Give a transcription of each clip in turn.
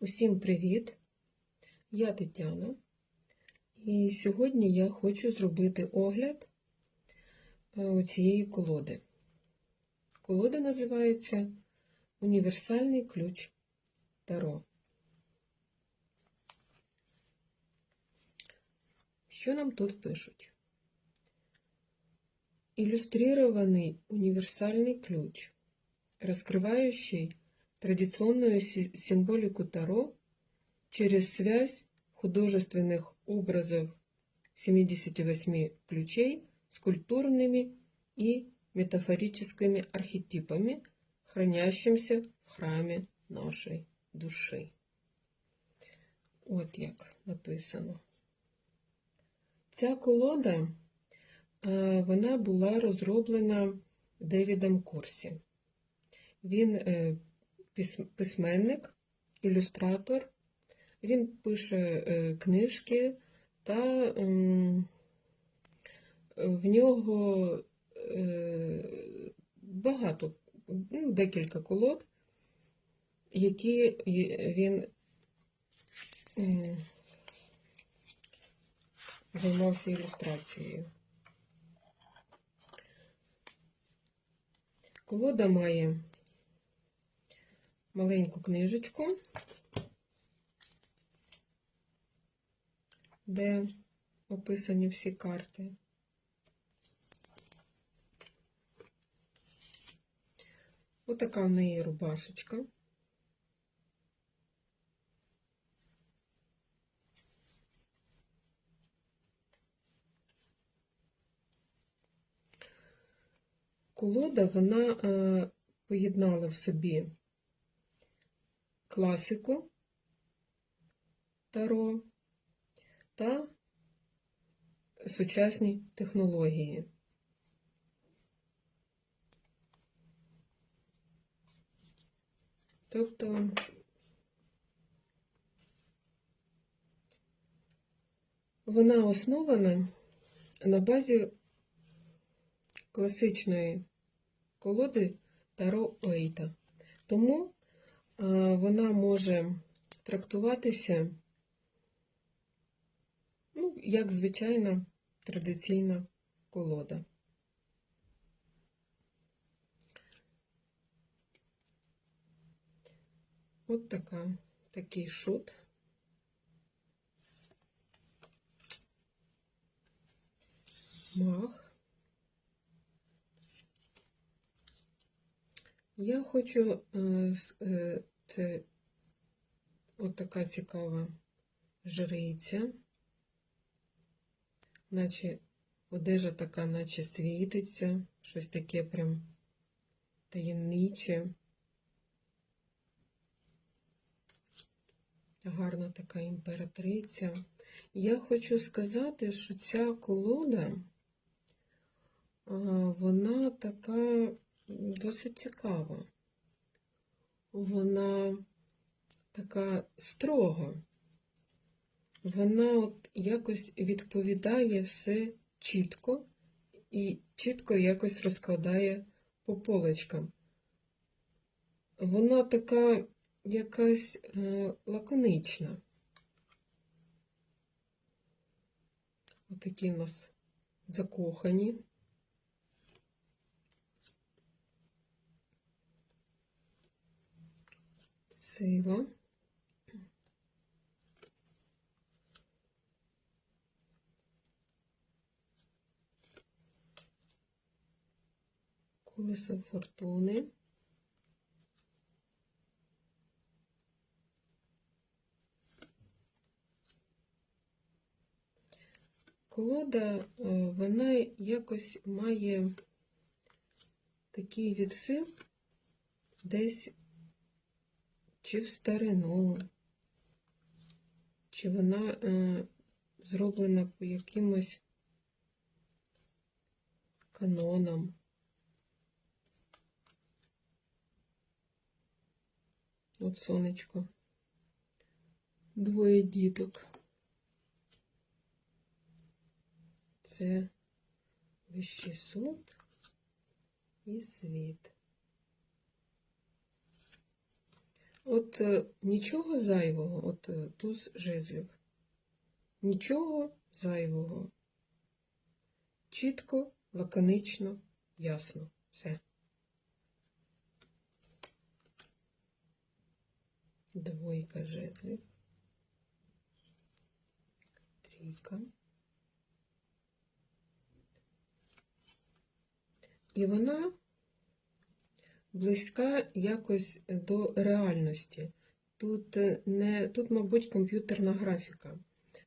Усім привіт! Я Тетяна, і сьогодні я хочу зробити огляд е, цієї колоди. Колода називається Універсальний ключ Таро. Що нам тут пишуть? Иллюстрированный универсальный ключ, раскрывающий традиционную си- символику Таро через связь художественных образов 78 ключей с культурными и метафорическими архетипами, хранящимся в храмі нашої душі. От як написано. Ця колода вона була розроблена Девідом Курсі. Він е, письменник, ілюстратор, він пише е, книжки та ем, в нього е, багато, ну, декілька колод, які він займався ілюстрацією. Колода має маленьку книжечку, де описані всі карти. Отака в неї рубашечка. Колода вона е, поєднала в собі класику таро та сучасні технології. Тобто вона основана на базі класичної колоди Таро Ойта. Тому вона може трактуватися ну, як звичайна традиційна колода. От така, такий шут. Мах. Я хочу е, е, от така цікава жриця, наче одежа така, наче світиться, щось таке прям таємниче. Гарна така імператриця. Я хочу сказати, що ця колода, вона така досить цікава. Вона така строга. Вона от якось відповідає все чітко і чітко якось розкладає по полочкам. Вона така якась е, лаконична. Отакі в нас закохані. Сила. Колесо фортуни. Колода, е, вона якось має такий відсил десь чи в старину, чи вона е, зроблена по якимось канонам. От сонечко. Двоє діток. Це вищий суд і світ. От е, нічого зайвого, от е, туз жезлів. Нічого зайвого. Чітко, лаконично, ясно. Все. Двойка жезлів. Трійка. І вона близька якось до реальності. Тут е, не тут, мабуть, комп'ютерна графіка.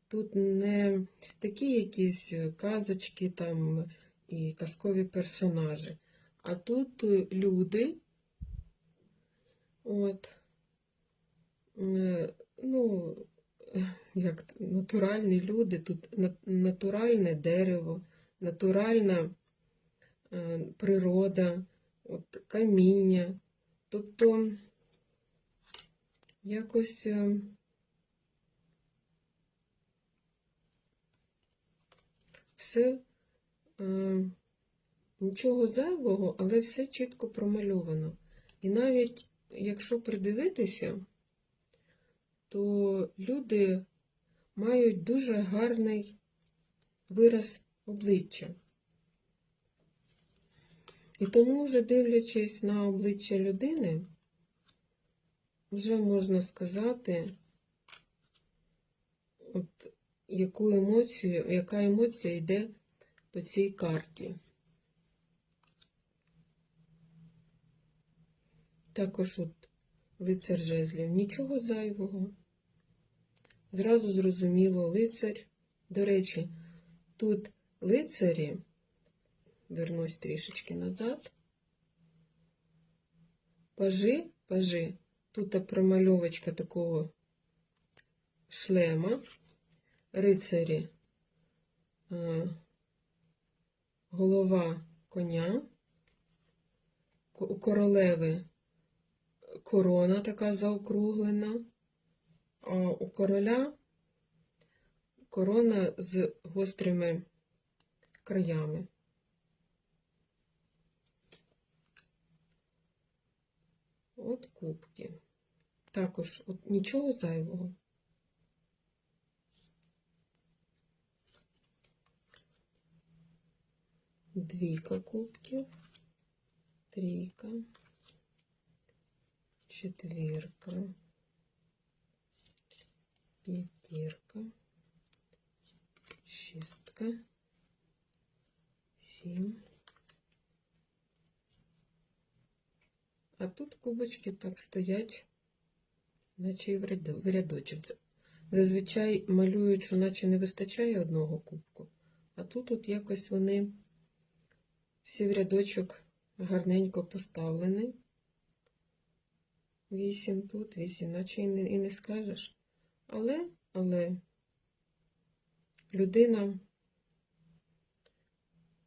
Тут не такі якісь казочки там і казкові персонажі. А тут е, люди, от, е, ну, як натуральні люди, тут натуральне дерево, натуральна природа, от, каміння. Тобто якось е, все е, нічого зайвого, але все чітко промальовано. І навіть якщо придивитися, то люди мають дуже гарний вираз обличчя. І тому, вже дивлячись на обличчя людини, вже можна сказати, от яку емоцію, яка емоція йде по цій карті. Також от лицар жезлів, нічого зайвого. Зразу зрозуміло, лицар. До речі, тут лицарі, вернусь трішечки назад. Пажи, пажи, тут промальовочка такого шлема, рицарі, голова коня, у королеви корона така заокруглена, а у короля корона з гострими краями. От кубки. Також от нічого зайвого. Двійка кубків, трійка, четвірка, п'ятірка, шістка, Кубочки так стоять, наче і в рядочок. Зазвичай малюють, що наче не вистачає одного кубку, а тут от якось вони всі в рядочок гарненько поставлені. Вісім тут, вісім, наче і не, і не скажеш. Але, але людина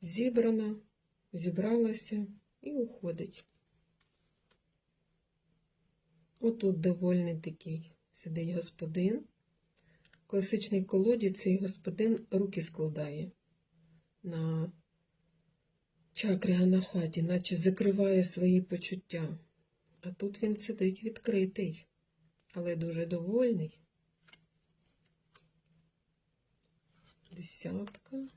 зібрана, зібралася і уходить. Отут довольний такий сидить господин. В класичній колоді цей господин руки складає на чакрі Анахаті, наче закриває свої почуття. А тут він сидить відкритий, але дуже довольний. Десятка,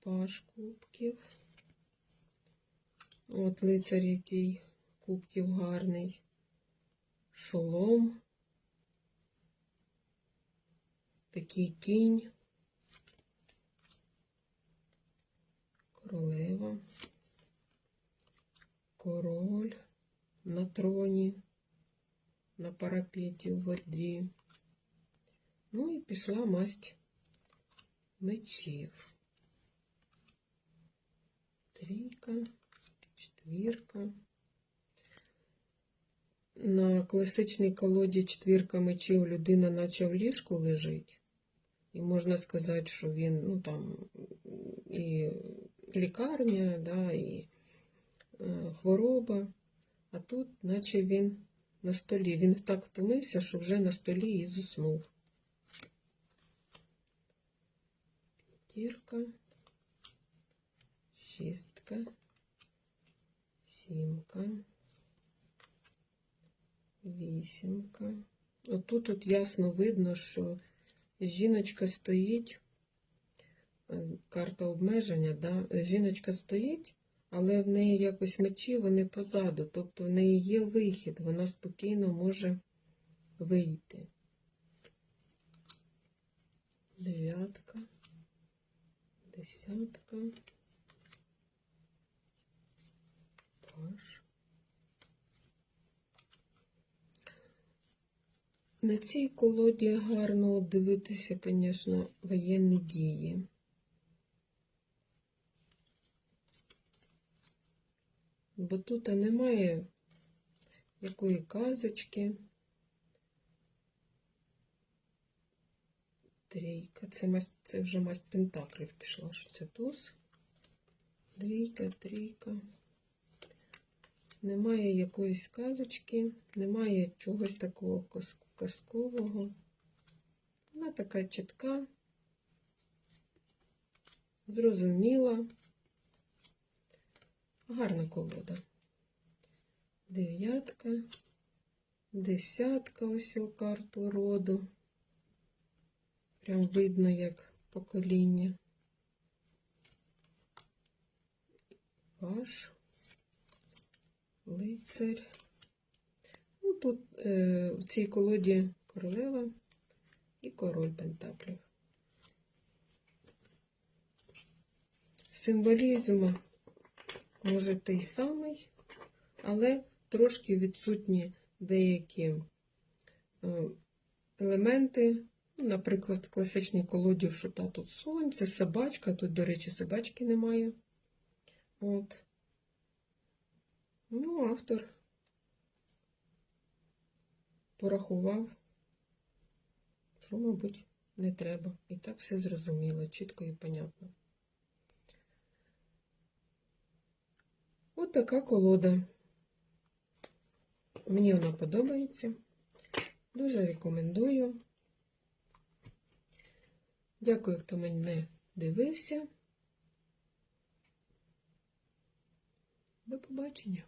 паш кубків. От лицар який кубків гарний. Шолом. Такий кінь. Королева. Король на троні, на парапеті у варді. Ну і пішла масть мечів. Трійка, четвірка. На класичній колоді четвірка мечів людина наче в ліжку лежить. І можна сказати, що він, ну там, і лікарня, да, і е, хвороба. А тут, наче він на столі. Він так втомився, що вже на столі і заснув. П'ятірка, шістка, сімка, Вісімка. Отут от ясно видно, що жіночка стоїть, е, карта обмеження, да? жіночка стоїть, але в неї якось мечі вони позаду, тобто в неї є вихід, вона спокійно може вийти. Дев'ятка, десятка, паш. На цій колоді гарно дивитися, звісно, воєнні дії. Бо тут немає якої казочки. Трійка. Це, масть, це вже масть пентаклів пішла, що це туз. Двійка, трійка. Немає якоїсь казочки, немає чогось такого кас- казкового. Вона така чітка, зрозуміла. Гарна колода. Дев'ятка, десятка, ось карту роду. Прям видно, як покоління. Ваш лицарь. Тут е, в цій колоді королева і король пентаклів. Символізм може той самий, але трошки відсутні деякі е, елементи. Ну, Наприклад, в класичній колоді, що та тут сонце, собачка, тут, до речі, собачки немає. От. Ну, автор порахував, що, мабуть, не треба. І так все зрозуміло, чітко і понятно. От така колода. Мені вона подобається. Дуже рекомендую. Дякую, хто мене дивився. До побачення.